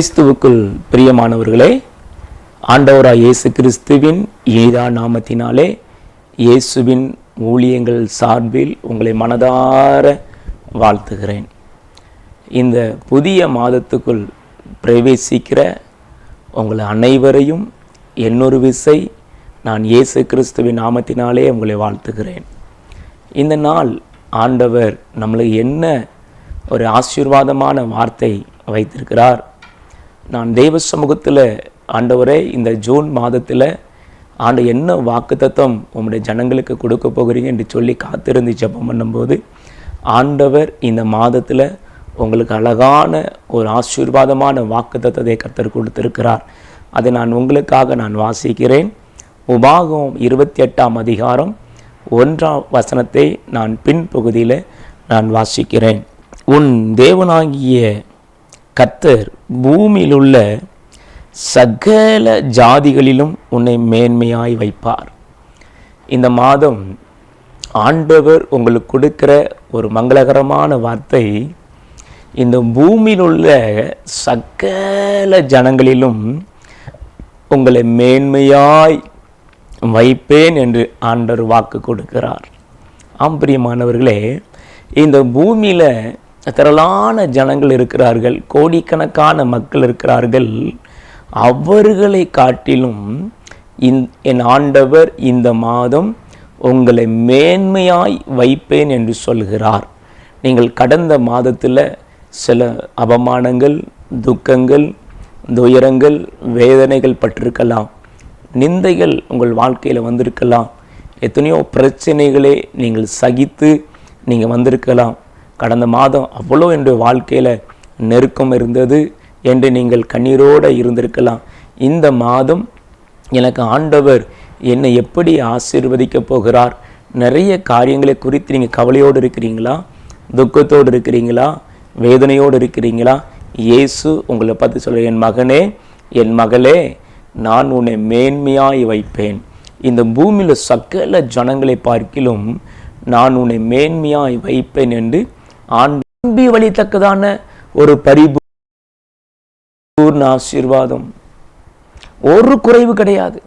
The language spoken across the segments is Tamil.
கிறிஸ்துவுக்குள் பிரியமானவர்களே ஆண்டவராய் இயேசு கிறிஸ்துவின் ஈதா நாமத்தினாலே இயேசுவின் ஊழியங்கள் சார்பில் உங்களை மனதார வாழ்த்துகிறேன். இந்த புதிய மாதத்துக்குள் பிரவேசிக்கிற உங்களை அனைவரையும் என்னொரு விசை நான் இயேசு கிறிஸ்துவின் நாமத்தினாலே உங்களை வாழ்த்துகிறேன். இந்த நாள் ஆண்டவர் நம்மளுக்கு என்ன ஒரு ஆசீர்வாதமான வார்த்தை வைத்திருக்கிறார்? நான் தெய்வ சமூகத்தில் ஆண்டவரே இந்த ஜூன் மாதத்தில் ஆண்டு என்ன வாக்குத்தத்தம் உங்களுடைய ஜனங்களுக்கு கொடுக்க போகிறீங்க என்று சொல்லி காத்திருந்து ஜெபம் பண்ணும்போது ஆண்டவர் இந்த மாதத்தில் உங்களுக்கு அழகான ஒரு ஆசீர்வாதமான வாக்குத்தத்தத்தை கர்த்தர் கொடுத்திருக்கிறார். அதை நான் உங்களுக்காக நான் வாசிக்கிறேன். உபாகம் இருபத்தி எட்டாம் அதிகாரம் ஒன்றாம் வசனத்தை நான் பின்பகுதியில் நான் வாசிக்கிறேன். உன் தேவனாகிய கர்த்தர் பூமியில் உள்ள சகல ஜாதிகளிலும் உன்னை மேன்மையாய் வைப்பார். இந்த மாதம் ஆண்டவர் உங்களுக்கு கொடுக்கிற ஒரு மங்களகரமான வார்த்தை இந்த பூமியில் உள்ள சகல ஜனங்களிலும் உங்களை மேன்மையாய் வைப்பேன் என்று ஆண்டவர் வாக்கு கொடுக்கிறார். ஆம் பிரியமானவர்களே இந்த பூமியில் திரளான ஜனங்கள் இருக்கிறார்கள் கோடிக்கணக்கான மக்கள் இருக்கிறார்கள். அவர்களை காட்டிலும் இந் என் ஆண்டவர் இந்த மாதம் உங்களை மேன்மையாய் வைப்பேன் என்று சொல்கிறார். நீங்கள் கடந்த மாதத்தில் சில அவமானங்கள் துக்கங்கள் துயரங்கள் வேதனைகள் பட்டிருக்கலாம். நிந்தைகள் உங்கள் வாழ்க்கையில் வந்திருக்கலாம். எத்தனையோ பிரச்சனைகளே நீங்கள் சகித்து நீங்கள் வந்திருக்கலாம். கடந்த மாதம் அவ்வளோ என்னுடைய வாழ்க்கையில் நெருக்கம் இருந்தது என்று நீங்கள் கண்ணீரோடு இருந்திருக்கலாம். இந்த மாதம் எனக்கு ஆண்டவர் என்னை எப்படி ஆசீர்வதிக்க போகிறார்? நிறைய காரியங்களை குறித்து நீங்கள் கவலையோடு இருக்கிறீங்களா? துக்கத்தோடு இருக்கிறீங்களா? வேதனையோடு இருக்கிறீங்களா? இயேசு உங்களை பார்த்து சொல்ல என் மகனே என் மகளே நான் உன்னை மேன்மையாய் வைப்பேன். இந்த பூமியில் சகல ஜனங்களை பார்க்கிலும் நான் உன்னை மேன்மையாய் வைப்பேன் என்று ஆண் நம்பி வழித்தக்கதான ஒரு பரிபூர்ண ஆசீர்வாதம். ஒரு குறைவு கிடையாது.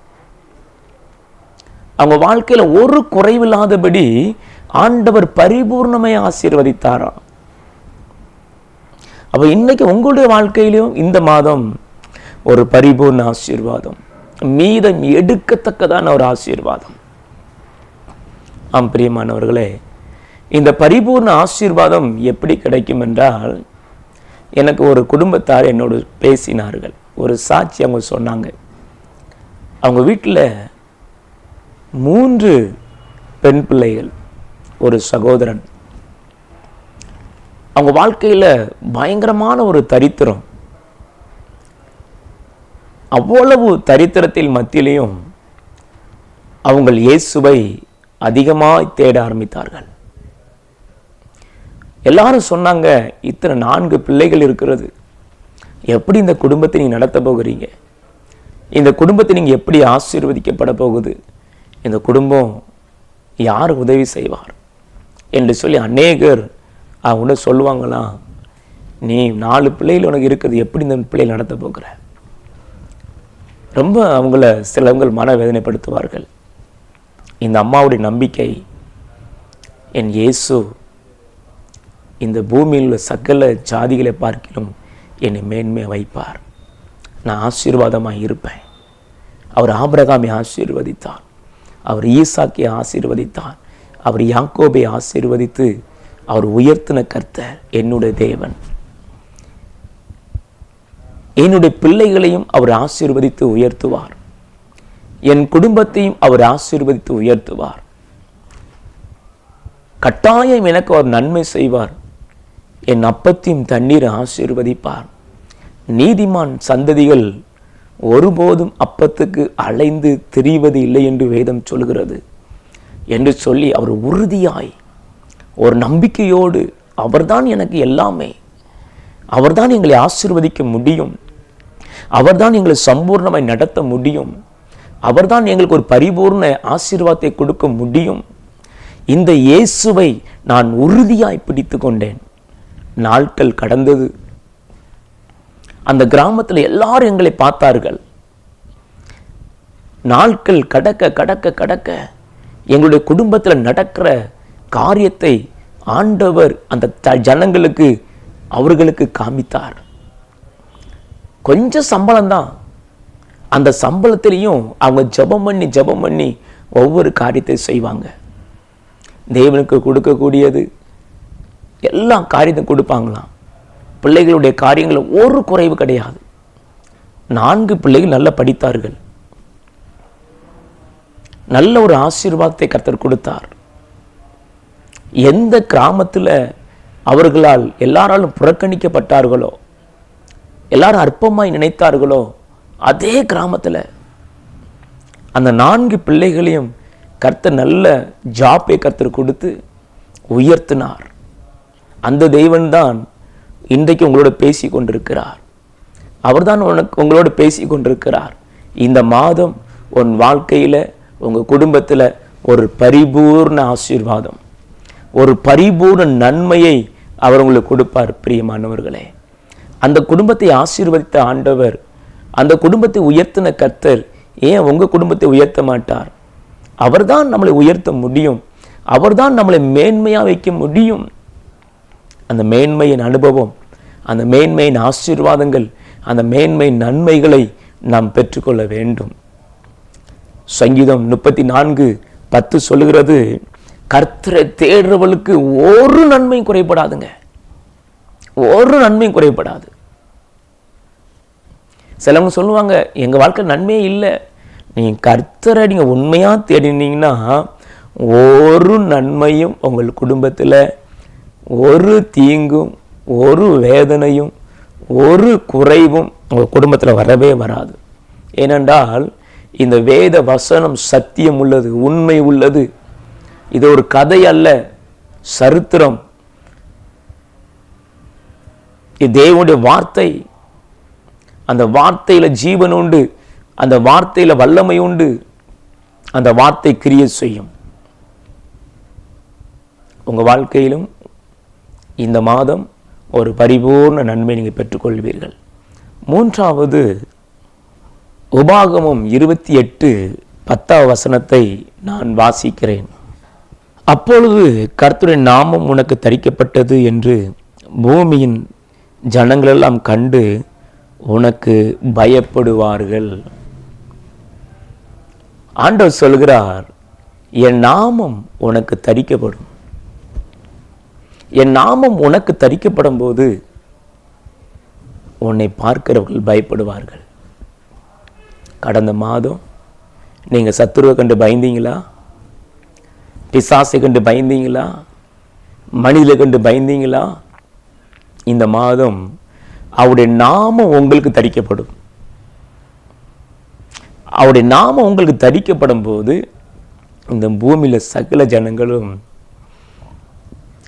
அவங்க வாழ்க்கையில ஒரு குறைவில்லாதபடி ஆண்டவர் பரிபூர்ணமை ஆசீர்வதித்தாராம் அப்போ இன்னைக்கு உங்களுடைய வாழ்க்கையிலும் இந்த மாதம் ஒரு பரிபூர்ண ஆசீர்வாதம். மீதம் எடுக்கத்தக்கதான ஒரு ஆசீர்வாதம். ஆம் பிரியமானவர்களே இந்த பரிபூர்ண ஆசீர்வாதம் எப்படி கிடைக்கும் என்றால் எனக்கு ஒரு குடும்பத்தார் என்னோடு பேசினார்கள். ஒரு சாட்சி அவங்க சொன்னாங்க. அவங்க வீட்டில் மூன்று பெண் பிள்ளைகள் ஒரு சகோதரன். அவங்க வாழ்க்கையில் பயங்கரமான ஒரு தரித்திரம். அவ்வளவு தரித்திரத்தில் மத்தியிலையும் அவங்கள் இயேசுவை அதிகமாக தேட ஆரம்பித்தார்கள். எல்லாரும் சொன்னாங்க இத்தனை நான்கு பிள்ளைகள் இருக்கிறது. எப்படி இந்த குடும்பத்தை நீங்கள் நடத்த போகிறீங்க? இந்த குடும்பத்தை நீங்கள் எப்படி ஆசீர்வதிக்கப்பட போகுது? இந்த குடும்பம் யார் உதவி செய்வார்? என்று சொல்லி அநேகர் அவங்க சொல்லுவாங்களாம் நீ நாலு பிள்ளைகள் உனக்கு இருக்குது எப்படி இந்த பிள்ளைகள் நடத்த போகிற? ரொம்ப அவங்கள சிலவங்கள் மனவேதனைப்படுத்துவார்கள். இந்த அம்மாவுடைய நம்பிக்கை என் இயேசு இந்த பூமியில் உள்ள சகல ஜாதிகளை பார்க்கிலும் என்னை மேன்மையை வைப்பார். நான் ஆசீர்வாதமாக இருப்பேன். அவர் ஆபிரகாமை ஆசீர்வதித்தார். அவர் ஈசாக்கை ஆசீர்வதித்தார். அவர் யாக்கோபை ஆசீர்வதித்து அவர் உயர்த்தின கர்த்தர் என்னுடைய தேவன். என்னுடைய பிள்ளைகளையும் அவர் ஆசீர்வதித்து உயர்த்துவார். என் குடும்பத்தையும் அவர் ஆசீர்வதித்து உயர்த்துவார். கட்டாயம் எனக்கு அவர் நன்மை செய்வார். என் அப்பத்தையும் தண்ணீரை ஆசீர்வதிப்பார். நீதிமான் சந்ததிகள் ஒருபோதும் அப்பத்துக்கு அலைந்து திரிவது இல்லை என்று வேதம் சொல்கிறது. என்று சொல்லி அவர் உறுதியாய் ஒரு நம்பிக்கையோடு அவர்தான் எனக்கு எல்லாமே. அவர்தான் எங்களை ஆசீர்வதிக்க முடியும். அவர்தான் எங்களை சம்பூர்ணமாய் நடத்த முடியும். அவர்தான் எங்களுக்கு ஒரு பரிபூர்ண ஆசீர்வாதத்தை கொடுக்க முடியும். இந்த இயேசுவை நான் உறுதியாய் பிடித்து கொண்டேன் நாட்கள் கடந்தது. அந்த கிராமத்தில் எல்லாரும் எங்களை பார்த்தார்கள். நாட்கள் கடக்க கடக்க கடக்க எங்களுடைய குடும்பத்தில் நடக்கிற காரியத்தை ஆண்டவர் அந்த த- ஜனங்களுக்கு அவர்களுக்கு காமித்தார். கொஞ்சம் சம்பளம் தான். அந்த சம்பளத்திலையும் அவங்க ஜெபம் பண்ணி ஜெபம் பண்ணி ஒவ்வொரு காரியத்தை செய்வாங்க. தேவனுக்கு கொடுக்கக்கூடியது. எல்லா காரியத்தையும் கொடுப்பாங்களாம். பிள்ளைகளுடைய காரியங்களில் ஒரு குறைவு கிடையாது. நான்கு பிள்ளைகள் நல்லா படித்தார்கள். நல்ல ஒரு ஆசீர்வாதத்தை கர்த்தர் கொடுத்தார். எந்த கிராமத்தில் அவர்களால் எல்லாராலும் புறக்கணிக்கப்பட்டார்களோ எல்லாரும் அற்பமாய் நினைத்தார்களோ அதே கிராமத்தில் அந்த நான்கு பிள்ளைகளையும் கர்த்த நல்ல ஜாப்பை கர்த்தர் கொடுத்து உயர்த்தினார். அந்த தெய்வன் தான் இன்றைக்கு உங்களோட பேசி கொண்டிருக்கிறார் அவர்தான் உனக்கு உங்களோட பேசி கொண்டிருக்கிறார் இந்த மாதம் உன் வாழ்க்கையில் உங்கள் குடும்பத்தில் ஒரு பரிபூர்ண ஆசீர்வாதம். ஒரு பரிபூர்ண நன்மையை அவர் உங்களுக்கு கொடுப்பார் பிரியமானவர்களே. அந்த குடும்பத்தை ஆசீர்வதித்த ஆண்டவர் அந்த குடும்பத்தை உயர்த்தின கர்த்தர் ஏன் உங்கள் குடும்பத்தை உயர்த்த மாட்டார்? அவர்தான் நம்மளை உயர்த்த முடியும். அவர்தான் நம்மளை மேன்மையாக வைக்க முடியும். அந்த மேன்மையின் அனுபவம் அந்த மேன்மையின் ஆசீர்வாதங்கள் அந்த மேன்மை நன்மைகளை நாம் பெற்றுக்கொள்ள வேண்டும். சங்கீதம் முப்பத்தி நான்கு பத்து சொல்லுகிறது கர்த்தரை தேடுறவளுக்கு ஒரு நன்மையும் குறைபடாதுங்க. ஒரு நன்மையும் குறைபடாது. சிலவங்க சொல்லுவாங்க எங்கள் வாழ்க்கை நன்மையே இல்லை. நீங்கள் கர்த்தரை நீங்கள் உண்மையாக தேடினீங்கன்னா ஒரு நன்மையும் உங்கள் குடும்பத்தில் ஒரு தீங்கும் ஒரு வேதனையும் ஒரு குறைவும் உங்கள் குடும்பத்தில் வரவே வராது. ஏனென்றால் இந்த வேத வசனம் சத்தியம் உள்ளது உண்மை உள்ளது. இது ஒரு கதை அல்ல சரித்திரம். இது தேவனுடைய வார்த்தை. அந்த வார்த்தையில் ஜீவன் உண்டு அந்த வார்த்தையில் வல்லமை உண்டு. அந்த வார்த்தை கிரியை செய்யும். உங்கள் வாழ்க்கையிலும் இந்த மாதம் ஒரு பரிபூர்ண நன்மை நீங்கள் பெற்றுக்கொள்வீர்கள். மூன்றாவது உபாகமும் இருபத்தி எட்டு பத்தாவது வசனத்தை நான் வாசிக்கிறேன். அப்பொழுது கர்த்தரின் நாமம் உனக்கு தரிக்கப்பட்டது என்று பூமியின் ஜனங்களெல்லாம் கண்டு உனக்கு பயப்படுவார்கள். ஆண்டவர் சொல்கிறார் என் நாமம் உனக்கு தரிக்கப்படும். என் நாமம் உனக்கு தரிக்கப்படும் போது உன்னை பார்க்கிறவர்கள் பயப்படுவார்கள். கடந்த மாதம் நீங்கள் சத்துருவை கண்டு பயந்தீங்களா? பிசாசை கண்டு பயந்தீங்களா? மனிதனை கண்டு பயந்தீங்களா? இந்த மாதம் அவருடைய நாமம் உங்களுக்கு தரிக்கப்படும். அவருடைய நாமம் உங்களுக்கு தரிக்கப்படும் போது இந்த பூமியில் சகல ஜனங்களும்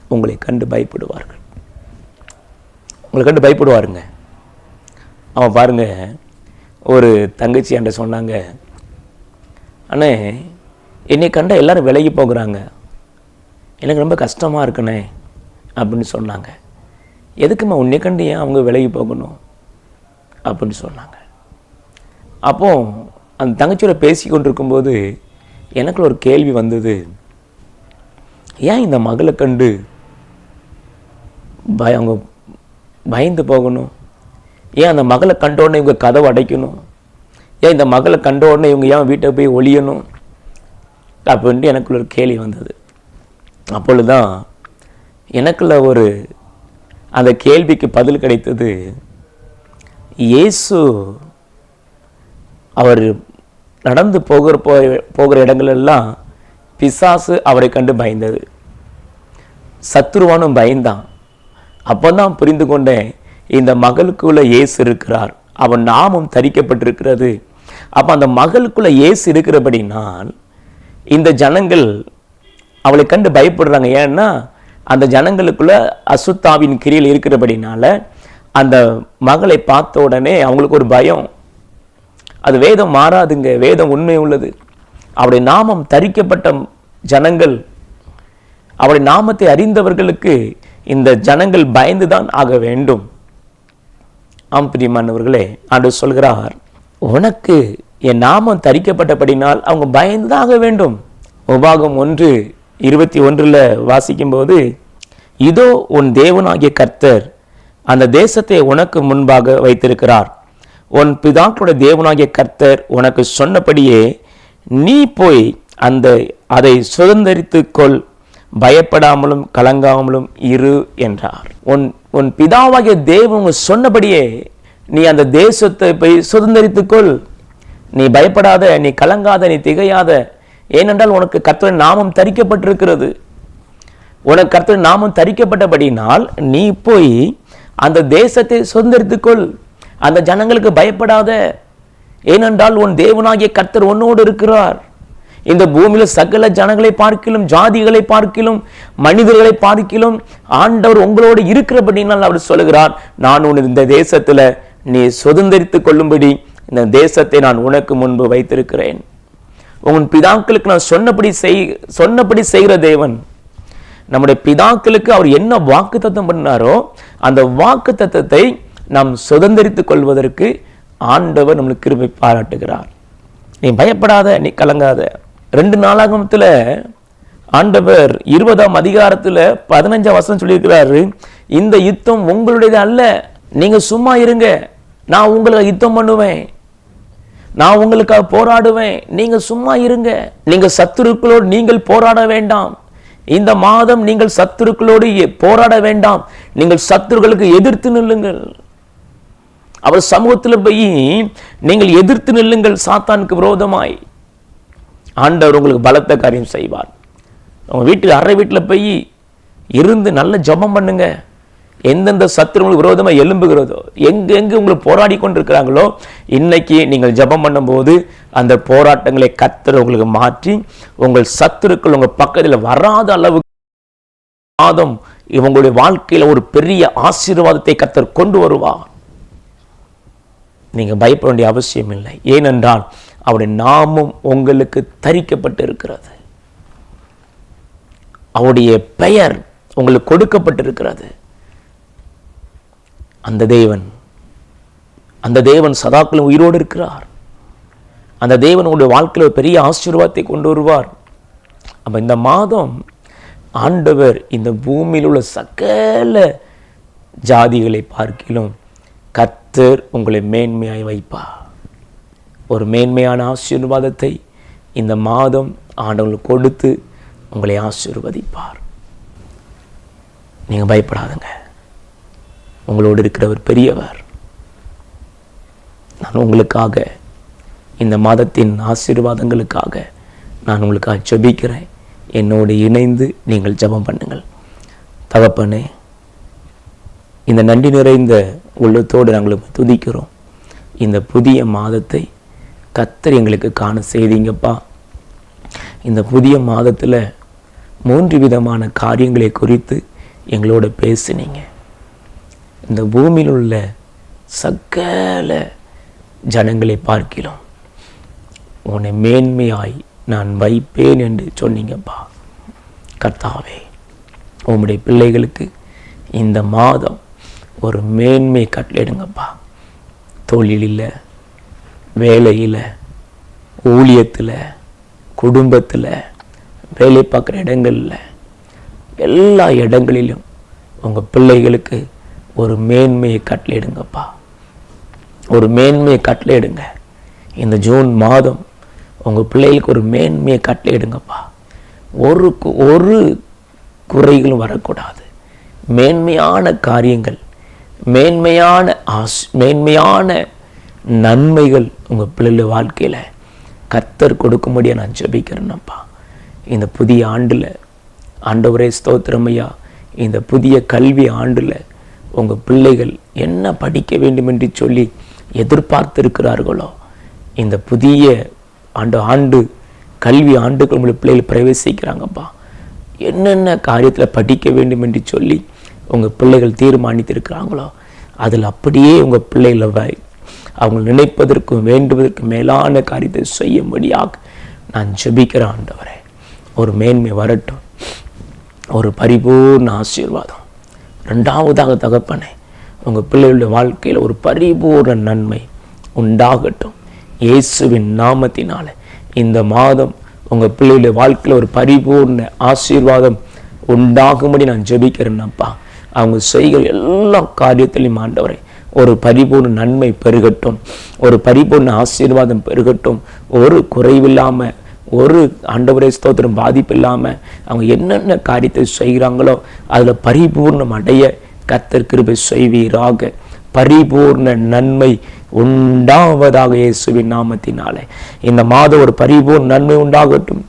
உங்களை கண்டு பயப்படுவார்கள். உங்களை கண்டு பயப்படுவாருங்க. அவன் பாருங்க ஒரு தங்கச்சி என்கிட்ட சொன்னாங்க அண்ணே என்னை கண்ட எல்லாரும் விலகி போகிறாங்க. எனக்கு ரொம்ப கஷ்டமா இருக்குண்ணே அப்படின்னு சொன்னாங்க. எதுக்குமா உன்னை கண்டு ஏன் அவங்க விலகி போகணும்? அப்படின்னு சொன்னாங்க. அப்போ அந்த தங்கச்சியோட பேசி கொண்டிருக்கும்போது எனக்குள்ள ஒரு கேள்வி வந்தது. ஏன் இந்த மகளை கண்டு பய அவங்க பயந்து போகணும். ஏன் அந்த மகளை கண்ட உடனே இவங்க கதவை அடைக்கணும்? ஏன் இந்த மகளை கண்ட உடனே இவங்க ஏன் வீட்டை போய் ஒழியணும்? அப்படின்ட்டு எனக்குள்ள ஒரு கேள்வி வந்தது. அப்பொழுதுதான் எனக்குள்ள ஒரு அந்த கேள்விக்கு பதில் கிடைத்தது இயேசு அவர் நடந்து போகிற போ போகிற இடங்களெல்லாம் பிசாசு அவரை கண்டு பயந்தது. சத்ருவானும் பயந்தான். அப்போதான் புரிந்து கொண்டேன் இந்த மகளுக்குள்ளே இயேசு இருக்கிறார் அவன் நாமம் தரிக்கப்பட்டிருக்கிறது. அப்போ அந்த மகளுக்குள்ளே இயேசு இருக்கிறபடினால் இந்த ஜனங்கள் அவளை கண்டு பயப்படுறாங்க. ஏன்னா அந்த ஜனங்களுக்குள்ள அசுத்தாவின் கிரியில் இருக்கிறபடினால அந்த மகளை பார்த்த உடனே அவங்களுக்கு ஒரு பயம். அது வேதம் மாறாதுங்க வேதம் உண்மை உள்ளது. அவருடைய நாமம் தரிக்கப்பட்ட ஜனங்கள் அவருடைய நாமத்தை அறிந்தவர்களுக்கு இந்த ஜனங்கள் பயந்துதான் ஆக வேண்டும். ஆம் பிரியமானவர்களே ஆண்டு சொல்கிறார் உனக்கு என் நாமம் தரிக்கப்பட்டபடினால் அவங்க பயந்துதான் ஆக வேண்டும். உபாகம் ஒன்று இருபத்தி ஒன்றில் வாசிக்கும்போது இதோ உன் தேவனாகிய கர்த்தர் அந்த தேசத்தை உனக்கு முன்பாக வைத்திருக்கிறார். உன் பிதாக்களுடைய தேவனாகிய கர்த்தர் உனக்கு சொன்னபடியே நீ போய் அந்த அதை சுதந்திரித்து கொள் பயப்படாமலும் கலங்காமலும் இரு என்றார். உன் உன் பிதாவாகிய தேவன் சொன்னபடியே நீ அந்த தேசத்தை போய் சுதந்திரித்துக்கொள். நீ பயப்படாத நீ கலங்காத நீ திகையாத. ஏனென்றால் உனக்கு கர்த்தரின் நாமம் தரிக்கப்பட்டிருக்கிறது. உனக்கு கர்த்தர் நாமம் தரிக்கப்பட்டபடினால் நீ போய் அந்த தேசத்தை சுதந்திரித்துக்கொள். அந்த ஜனங்களுக்கு பயப்படாத. ஏனென்றால் உன் தேவனாகிய கர்த்தர் உன்னோடு இருக்கிறார். இந்த பூமியில் சகல ஜனங்களை பார்க்கிலும் ஜாதிகளை பார்க்கிலும் மனிதர்களை பார்க்கிலும் ஆண்டவர் உங்களோடு இருக்கிறபடினால் அவர் சொல்லுகிறார். நான் உன் இந்த தேசத்தில் நீ சுதந்திரித்து கொள்ளும்படி இந்த தேசத்தை நான் உனக்கு முன்பு வைத்திருக்கிறேன். உன் பிதாக்களுக்கு நான் சொன்னபடி செய் சொன்னபடி செய்கிற தேவன். நம்முடைய பிதாக்களுக்கு அவர் என்ன வாக்கு தத்தம் பண்ணாரோ அந்த வாக்கு தத்தத்தை நாம் சுதந்திரித்துக் கொள்வதற்கு ஆண்டவர் நம்மளுக்கு கிருபை பாராட்டுகிறார். நீ பயப்படாத நீ கலங்காத. ரெண்டு நாளாகமத்தில் ஆண்டவர் இருபதாம் அதிகாரத்தில் பதினஞ்சாம் வசனம் சொல்லியிருக்கிறாரு இந்த யுத்தம் உங்களுடையது அல்ல. நீங்கள் சும்மா இருங்க. நான் உங்களுக்கு யுத்தம் பண்ணுவேன். நான் உங்களுக்காக போராடுவேன். நீங்கள் சும்மா இருங்க. நீங்கள் சத்துருக்களோடு நீங்கள் போராட வேண்டாம். இந்த மாதம் நீங்கள் சத்துருக்களோடு போராட வேண்டாம். நீங்கள் சத்துருக்களுக்கு எதிர்த்து நில்லுங்கள். அவர் சமூகத்தில் போய் நீங்கள் எதிர்த்து நில்லுங்கள் சாத்தானுக்கு விரோதமாய். ஆண்டவர் உங்களுக்கு பலத்த காரியம் செய்வார். உங்கள் வீட்டில் அரை வீட்டில் போய் இருந்து நல்ல ஜெபம் பண்ணுங்க. எந்தெந்த சத்துருங்களுக்கு விரோதமாக எலும்புகிறதோ எங்கே எங்கே உங்களுக்கு போராடி கொண்டிருக்கிறாங்களோ இன்னைக்கு நீங்கள் ஜெபம் பண்ணும்போது அந்த போராட்டங்களை கத்தர் உங்களுக்கு மாற்றி உங்கள் சத்துருக்கள் உங்கள் பக்கத்தில் வராத அளவுக்கு மாதம் இவங்களுடைய வாழ்க்கையில ஒரு பெரிய ஆசீர்வாதத்தை கத்தர் கொண்டு வருவார். நீங்க பயப்பட வேண்டிய அவசியம் இல்லை ஏனென்றால் அவருடைய நாமம் உங்களுக்கு தரிக்கப்பட்டு இருக்கிறது அவருடைய பெயர் உங்களுக்கு கொடுக்கப்பட்டிருக்கிறது. அந்த தேவன் அந்த தேவன் சதாக்களும் உயிரோடு இருக்கிறார். அந்த தேவன் உங்களுடைய வாழ்க்கையில் ஒரு பெரிய ஆசீர்வாதத்தை கொண்டு வருவார். அப்ப இந்த மாதம் ஆண்டவர் இந்த பூமியில் உள்ள சகல ஜாதிகளை பார்க்கிலும் கத்தர் உங்களை மேன்மையாய் வைப்பார். ஒரு மேன்மையான ஆசீர்வாதத்தை இந்த மாதம் ஆண்டவங்களுக்கு கொடுத்து உங்களை ஆசீர்வதிப்பார். நீங்கள் பயப்படாதுங்க. உங்களோடு இருக்கிறவர் பெரியவர். நான் உங்களுக்காக இந்த மாதத்தின் ஆசீர்வாதங்களுக்காக நான் உங்களுக்காக ஜெபிக்கிறேன் என்னோடு இணைந்து நீங்கள் ஜெபம் பண்ணுங்கள். தகப்பனே இந்த நன்றி நிறைந்த உள்ளத்தோடு நாங்கள் துதிக்கிறோம். இந்த புதிய மாதத்தை கத்தர் எங்களுக்கு காண செய்தீங்கப்பா. இந்த புதிய மாதத்தில் மூன்று விதமான காரியங்களை குறித்து எங்களோட பேசுனீங்க. இந்த பூமியில் உள்ள சகல ஜனங்களை பார்க்கிறோம். உன்னை மேன்மையாய் நான் வைப்பேன் என்று சொன்னீங்கப்பா. கர்த்தாவே உம்முடைய பிள்ளைகளுக்கு இந்த மாதம் ஒரு மேன்மை கட்டளிடுங்கப்பா தொழில் இல்லை வேலையில் ஊழியத்தில் குடும்பத்தில் வேலை பார்க்குற இடங்களில் எல்லா இடங்களிலும் உங்கள் பிள்ளைகளுக்கு ஒரு மேன்மையை கட்டளையிடுங்கப்பா. ஒரு மேன்மையை கட்டளையிடுங்க. இந்த ஜூன் மாதம் உங்கள் பிள்ளைகளுக்கு ஒரு மேன்மையை கட்டளையிடுங்கப்பா. ஒரு ஒரு குறைகளும் வரக்கூடாது. மேன்மையான காரியங்கள் மேன்மையான ஆஸ் மேன்மையான நன்மைகள் உங்கள் பிள்ளைகள் வாழ்க்கையில் கத்தர் கொடுக்கும்படியாக நான் ஜெபிக்கிறேனப்பா இந்த புதிய ஆண்டில் ஆண்டவரே ஸ்தோத்திரமையா இந்த புதிய கல்வி ஆண்டில் உங்கள் பிள்ளைகள் என்ன படிக்க வேண்டும் என்று சொல்லி எதிர்பார்த்திருக்கிறார்களோ இந்த புதிய ஆண்டு ஆண்டு கல்வி ஆண்டுக்கு உங்களுடைய பிள்ளைகள் பிரவேசிக்கிறாங்கப்பா என்னென்ன காரியத்தில் படிக்க வேண்டும் என்று சொல்லி உங்கள் பிள்ளைகள் தீர்மானித்திருக்கிறாங்களோ அதில் அப்படியே உங்கள் பிள்ளைகளை வை அவங்க நினைப்பதற்கும் வேண்டுவதற்கும் மேலான காரியத்தை செய்யும்படியாக நான் ஜெபிக்கிறேன் ஆண்டவரே. ஒரு மேன்மை வரட்டும். ஒரு பரிபூர்ண ஆசீர்வாதம். ரெண்டாவதாக தகப்பனே உங்கள் பிள்ளைகளுடைய வாழ்க்கையில் ஒரு பரிபூர்ண நன்மை உண்டாகட்டும். இயேசுவின் நாமத்தினால இந்த மாதம் உங்கள் பிள்ளைகளுடைய வாழ்க்கையில் ஒரு பரிபூர்ண ஆசீர்வாதம் உண்டாகும்படி நான் ஜெபிக்கிறேன்னப்பா அவங்க செய்கிற எல்லா காரியத்திலையும் ஆண்டவரை ஒரு பரிபூர்ண நன்மை பெருகட்டும். ஒரு பரிபூர்ண ஆசீர்வாதம் பெருகட்டும். ஒரு குறைவில்லாமல் ஒரு ஆண்டவரே ஸ்தோத்திரம் பாதிப்பு இல்லாமல் அவங்க என்னென்ன காரியத்தை செய்கிறாங்களோ அதில் பரிபூர்ணம் அடைய கத்தர் கிருபை செய்வீராக. பரிபூர்ண நன்மை உண்டாவதாக இயேசுவின் நாமத்தினாலே. இந்த மாதம் ஒரு பரிபூர்ண நன்மை உண்டாகட்டும்.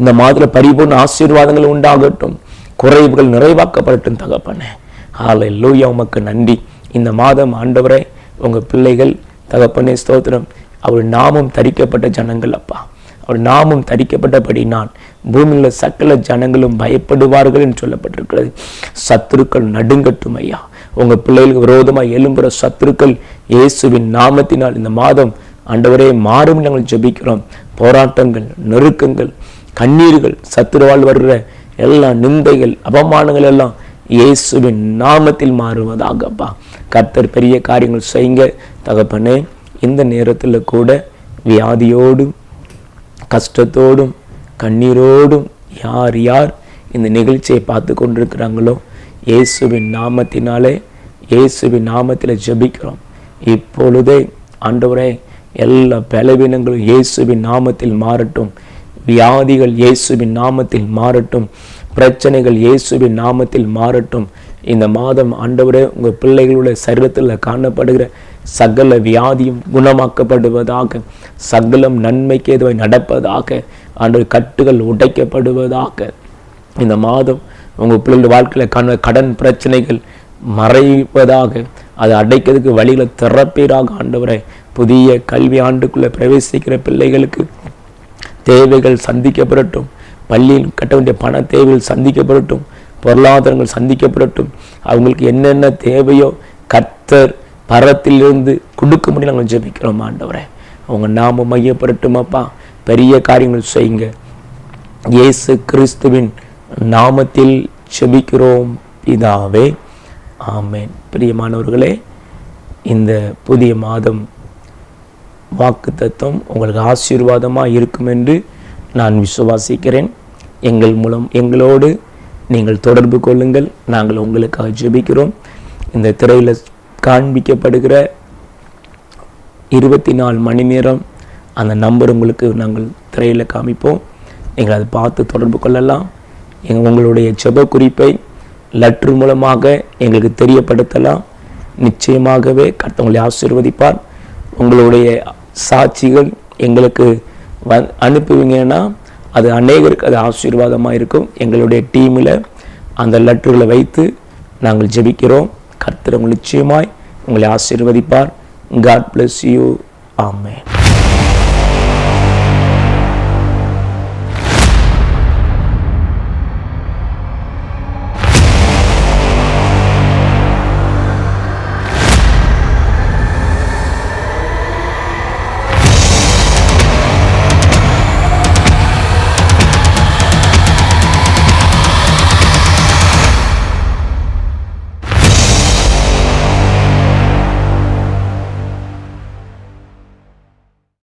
இந்த மாதத்தில் பரிபூர்ண ஆசீர்வாதங்கள் உண்டாகட்டும். குறைவுகள் நிறைவாக்கப்படட்டும் தகப்பனே. ஆலை லூயா உமக்கு நன்றி. இந்த மாதம் ஆண்டவரே உங்கள் பிள்ளைகள் தகப்பனே ஸ்தோத்திரம். அவர் நாமம் தரிக்கப்பட்ட ஜனங்கள் அப்பா. அவர் நாமம் தரிக்கப்பட்டபடி நான் பூமியில் சக்கல சகல ஜனங்களும் பயப்படுவார்கள் என்று சொல்லப்பட்டிருக்கிறது. சத்துருக்கள் நடுங்கட்டும் ஐயா. உங்கள் பிள்ளைகளுக்கு விரோதமாக எழும்புற சத்துருக்கள் இயேசுவின் நாமத்தினால் இந்த மாதம் ஆண்டவரே மாறும் நாங்கள் ஜெபிக்கிறோம். போராட்டங்கள் நெருக்கங்கள் கண்ணீர்கள் சத்துருவால் வருகிற எல்லா நிந்தைகள் அவமானங்கள் எல்லாம் இயேசுவின் நாமத்தில் மாறுவதாகப்பா. கர்த்தர் பெரிய காரியங்கள் செய்யுங்க தகப்பனே இந்த நேரத்தில் கூட வியாதியோடும் கஷ்டத்தோடும் கண்ணீரோடும் யார் யார் இந்த நிகழ்ச்சியை பார்த்து கொண்டிருக்கிறாங்களோ இயேசுவின் நாமத்தினாலே இயேசுவின் நாமத்தில் ஜபிக்கிறோம். இப்பொழுதே ஆண்டவரே எல்லா பலவீனங்களும் இயேசுவின் நாமத்தில் மாறட்டும். வியாதிகள் இயேசுவின் நாமத்தில் மாறட்டும். பிரச்சனைகள் இயேசுவின் நாமத்தில் மாறட்டும். இந்த மாதம் ஆண்டவரே உங்கள் பிள்ளைகளுடைய சரீரத்தில் காணப்படுகிற சகல வியாதியும் குணமாக்கப்படுவதாக சகலம் நன்மைக்கு எதுவாய் நடப்பதாக ஆண்டு கட்டுகள் உடைக்கப்படுவதாக. இந்த மாதம் உங்கள் பிள்ளைகள் வாழ்க்கையில் காண கடன் பிரச்சனைகள் மறைவதாக அதை அடைக்கிறதுக்கு வழிகளை திறப்பீராக ஆண்டவரை. புதிய கல்வி ஆண்டுக்குள்ளே பிரவேசிக்கிற பிள்ளைகளுக்கு தேவைகள் சந்திக்கப்படட்டும். பள்ளியில் கட்ட வேண்டிய பண தேவைகள் சந்திக்கப்படட்டும். பொருளாதாரங்கள் சந்திக்கப்படட்டும். அவங்களுக்கு என்னென்ன தேவையோ கர்த்தர் பரத்திலிருந்து கொடுக்கும்படி நாங்கள் ஜெபிக்கிறோம் ஆண்டவரே. அவங்க நாம மையப்படட்டுமாப்பா பெரிய காரியங்கள் செய்யுங்க. இயேசு கிறிஸ்துவின் நாமத்தில் ஜெபிக்கிறோம் இதாவே ஆமேன். பிரியமானவர்களே இந்த புதிய மாதம் வாக்கு தத்துவம் உங்களுக்கு ஆசீர்வாதமாக இருக்கும் என்று நான் விசுவாசிக்கிறேன். எங்கள் மூலம் எங்களோடு நீங்கள் தொடர்பு கொள்ளுங்கள். நாங்கள் உங்களுக்காக ஜெபிக்கிறோம். இந்த திரையில் காண்பிக்கப்படுகிற இருபத்தி நாலு மணி நேரம் அந்த நம்பர் உங்களுக்கு நாங்கள் திரையில் காமிப்போம். நீங்கள் அதை பார்த்து தொடர்பு கொள்ளலாம். எங்கள் உங்களுடைய ஜெப குறிப்பை லெட்ரு மூலமாக எங்களுக்கு தெரியப்படுத்தலாம். நிச்சயமாகவே கர்த்தவங்களை ஆசீர்வதிப்பார். உங்களுடைய சாட்சிகள் எங்களுக்கு வ அனுப்புவீங்கன்னா அது அநேகருக்கு அது ஆசீர்வாதமாக இருக்கும். எங்களுடைய டீமில் அந்த லெட்டர்களை வைத்து நாங்கள் ஜெபிக்கிறோம். கர்த்தர் நிச்சயமாய் உங்களை ஆசீர்வதிப்பார். காட் பிளஸ் யூ ஆமே